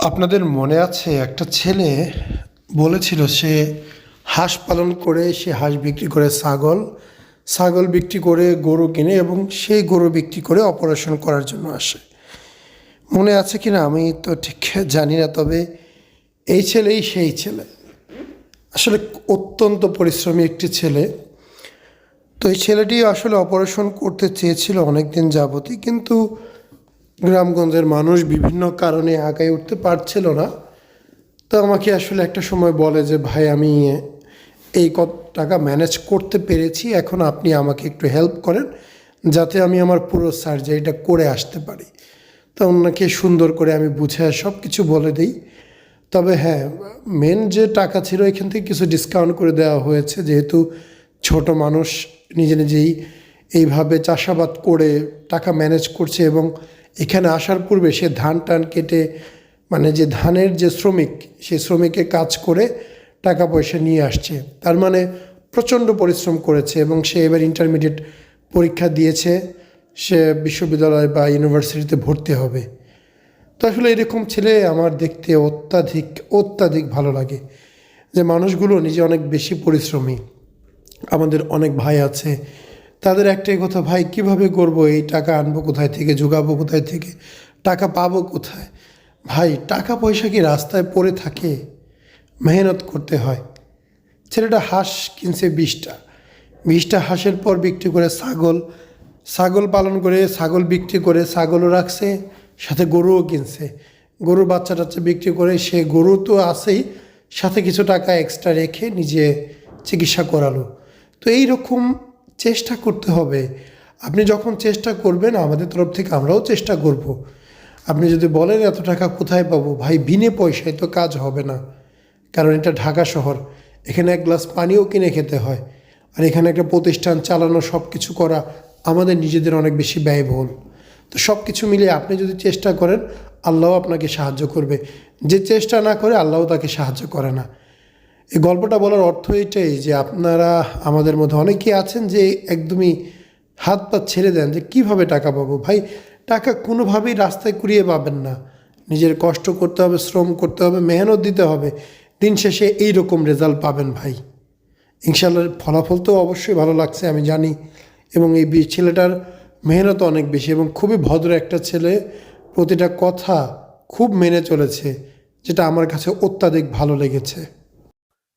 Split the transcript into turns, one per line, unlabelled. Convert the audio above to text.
আপনাদের মনে আছে, একটা ছেলে বলেছিল সে হাঁস পালন করে, সে হাঁস বিক্রি করে ছাগল। ছাগল বিক্রি করে গরু কিনে এবং সেই গরু বিক্রি করে অপারেশন করার জন্য আসে। মনে আছে কি না আমি তো ঠিক জানি না, তবে এই ছেলেই সেই ছেলে। আসলে অত্যন্ত পরিশ্রমী একটি ছেলে। তো এই ছেলেটি আসলে অপারেশন করতে চেয়েছিল অনেক দিন যাবতই, কিন্তু গ্রামগঞ্জের মানুষ বিভিন্ন কারণে আগায় উঠতে পারছিল না। তো আমাকে আসলে একটা সময় বলে যে, ভাই, আমি এই কত টাকা ম্যানেজ করতে পেরেছি, এখন আপনি আমাকে একটু হেল্প করেন, যাতে আমি আমার পুরো সার্জারিটা করে আসতে পারি। তো ওনাকে সুন্দর করে আমি বুঝে সব কিছু বলে দিই। তবে হ্যাঁ মেন যে টাকা ছিল, এখান থেকে কিছু ডিসকাউন্ট করে দেওয়া হয়েছে। যেহেতু ছোট মানুষ, নিজে নিজেই এইভাবে চাষাবাদ করে টাকা ম্যানেজ করছে এবং এখানে আসার পূর্বে সে ধান টান কেটে মানে যে ধানের যে শ্রমিক সেই শ্রমিকে কাজ করে টাকা পয়সা নিয়ে আসছে। তার মানে প্রচণ্ড পরিশ্রম করেছে এবং সে এবার ইন্টারমিডিয়েট পরীক্ষা দিয়েছে। সে বিশ্ববিদ্যালয় বা ইউনিভার্সিটিতে ভর্তি হবে। তো আসলে এরকম ছেলে আমার দেখতে অত্যাধিক অত্যাধিক ভালো লাগে। যে মানুষগুলো নিজে অনেক বেশি পরিশ্রমী। আমাদের অনেক ভাই আছে তাদের একটাই কথা, ভাই, কীভাবে করব এই টাকা আনব কোথায় থেকে, জোগাবো কোথায় থেকে, টাকা পাবো কোথায়? ভাই টাকা পয়সা কি রাস্তায় পড়ে থাকে? মেহনত করতে হয়। ছেলেটা হাঁস কিনছে বিশটা। বিশটা হাঁসের পর বিক্রি করে ছাগল। ছাগল পালন করে, ছাগল বিক্রি করে, ছাগলও রাখছে, সাথে গরুও কিনছে। গরুর বাচ্চা টাচ্চা বিক্রি করে, সে গরু তো আছেই, সাথে কিছু টাকা এক্সট্রা রেখে নিজে চিকিৎসা করালো। তো এই রকম চেষ্টা করতে হবে। আপনি যখন চেষ্টা করবেন, আমাদের তরফ থেকে আমরাও চেষ্টা করব। আপনি যদি বলেন, এত টাকা কোথায় পাবো? ভাই, বিনে পয়সায় তো কাজ হবে না। কারণ এটা ঢাকা শহর। এখানে এক গ্লাস পানিও কিনে খেতে হয়। আর এখানে একটা প্রতিষ্ঠান চালানো সব কিছু করা আমাদের নিজেদের অনেক বেশি ব্যয়বহুল। তো সব কিছু মিলিয়ে আপনি যদি চেষ্টা করেন আল্লাহ আপনাকে সাহায্য করবে। যে চেষ্টা না করে, আল্লাহও তাকে সাহায্য করে না। এই গল্পটা বলার অর্থ এটাই যে আপনারা আমাদের মধ্যে অনেকেই আছেন যে একদমই হাত পা ছেড়ে দেন যে কীভাবে টাকা পাবো? ভাই, টাকা কোনোভাবেই রাস্তায় কুড়িয়ে পাবেন না। নিজের কষ্ট করতে হবে, শ্রম করতে হবে, মেহনত দিতে হবে। দিন শেষে এই রকম রেজাল্ট পাবেন ভাই। ইনশাল্লাহ ফলাফল তো অবশ্যই ভালো লাগছে, আমি জানি। এবং এই ছেলেটার মেহনত অনেক বেশি এবং খুবই ভদ্র একটা ছেলে। প্রতিটা কথা খুব মেনে চলেছে, যেটা আমার কাছে অত্যাধিক ভালো লেগেছে।